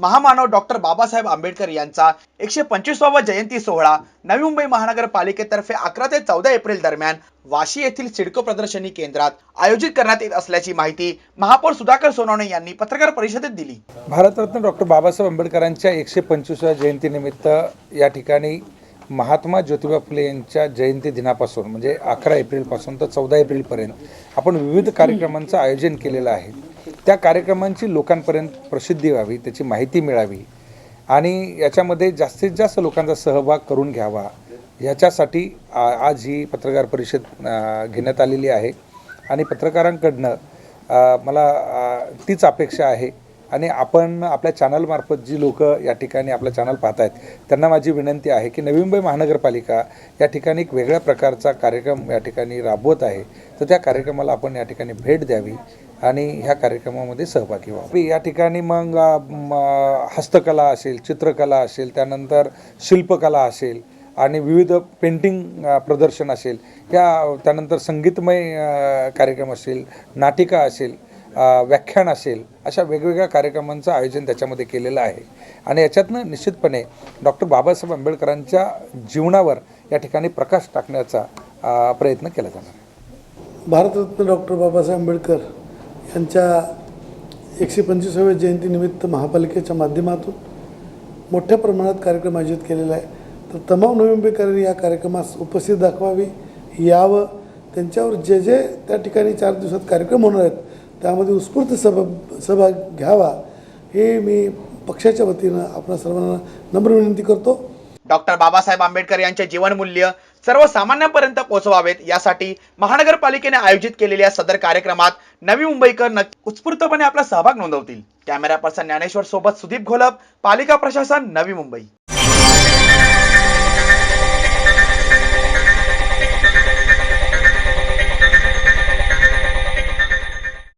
महामानव डॉक्टर बाबासाहेब आंबेडकर यांचा एकशे पंचवीसावा जयंती सोहळा नवी मुंबई महानगरपालिकेतर्फे अकरा ते चौदा एप्रिल दरम्यान वाशी येथील सिडको प्रदर्शनी केंद्रात आयोजित करण्यात येत असल्याची माहिती महापौर सुधाकर सोनवणे यांनी पत्रकार परिषदेत दिली. भारतरत्न डॉक्टर बाबासाहेब आंबेडकरांच्या एकशे पंचवीसाव्या जयंतीनिमित्त या ठिकाणी महात्मा ज्योतिबा फुले यांच्या जयंती दिनापासून म्हणजे अकरा एप्रिलपासून तर चौदा एप्रिलपर्यंत आपण विविध कार्यक्रमांचं आयोजन केलेलं आहे. त्या कार्यक्रमांची लोकांपर्यंत प्रसिद्धी व्हावी त्याची माहिती मिळावी आणि याच्यामध्ये जास्तीत जास्त लोकांचा सहभाग करून घ्यावा. याच्यासाठी आ- आज ही पत्रकार परिषद घेण्यात आलेली आहे. आणि पत्रकारांकडनं मला तीच अपेक्षा आहे. आणि आपण आपल्या चॅनलमार्फत जी लोक या ठिकाणी आपलं चॅनल पाहत आहेत त्यांना माझी विनंती आहे की नवी मुंबई महानगरपालिका या ठिकाणी एक वेगळ्या प्रकारचा कार्यक्रम या ठिकाणी राबवत आहे. तर त्या कार्यक्रमाला आपण या ठिकाणी भेट द्यावी आणि ह्या कार्यक्रमामध्ये सहभागी व्हावी. या ठिकाणी मग हस्तकला असेल चित्रकला असेल त्यानंतर शिल्पकला असेल आणि विविध पेंटिंग प्रदर्शन असेल. या त्यानंतर संगीतमय कार्यक्रम असेल नाटिका असेल व्याख्यान असेल अशा वेगवेगळ्या कार्यक्रमांचं आयोजन त्याच्यामध्ये केलेलं आहे. आणि याच्यातनं निश्चितपणे डॉक्टर बाबासाहेब आंबेडकरांच्या जीवनावर या ठिकाणी प्रकाश टाकण्याचा प्रयत्न केला जाणार आहे. भारतरत्न डॉक्टर बाबासाहेब आंबेडकर यांच्या एकशे पंचवीसाव्या जयंतीनिमित्त महापालिकेच्या माध्यमातून मोठ्या प्रमाणात कार्यक्रम आयोजित केलेला आहे. तर तमाम नोव्हेंबरकरांनी या कार्यक्रमास उपस्थित दाखवावी यावं त्यांच्यावर जे जे त्या ठिकाणी चार दिवसात कार्यक्रम होणार आहेत त्यामध्ये उत्स्फूर्त सहभाग सहभाग घ्यावा हे मी पक्षाच्या वतीनं आपण सर्वांना नम्र विनंती करतो. डॉक्टर बाबासाहेब आंबेडकर यांचे जीवनमूल्य सर्वसामान्यांपर्यंत पोहोचवावेत यासाठी महानगरपालिकेने आयोजित केलेल्या सदर कार्यक्रमात नवी मुंबईकर नक्की उत्स्फूर्तपणे आपला सहभाग नोंदवतील. कॅमेरा पर्सन ज्ञानेश्वर सोबत सुदीप घोलप पालिका प्रशासन नवी मुंबई.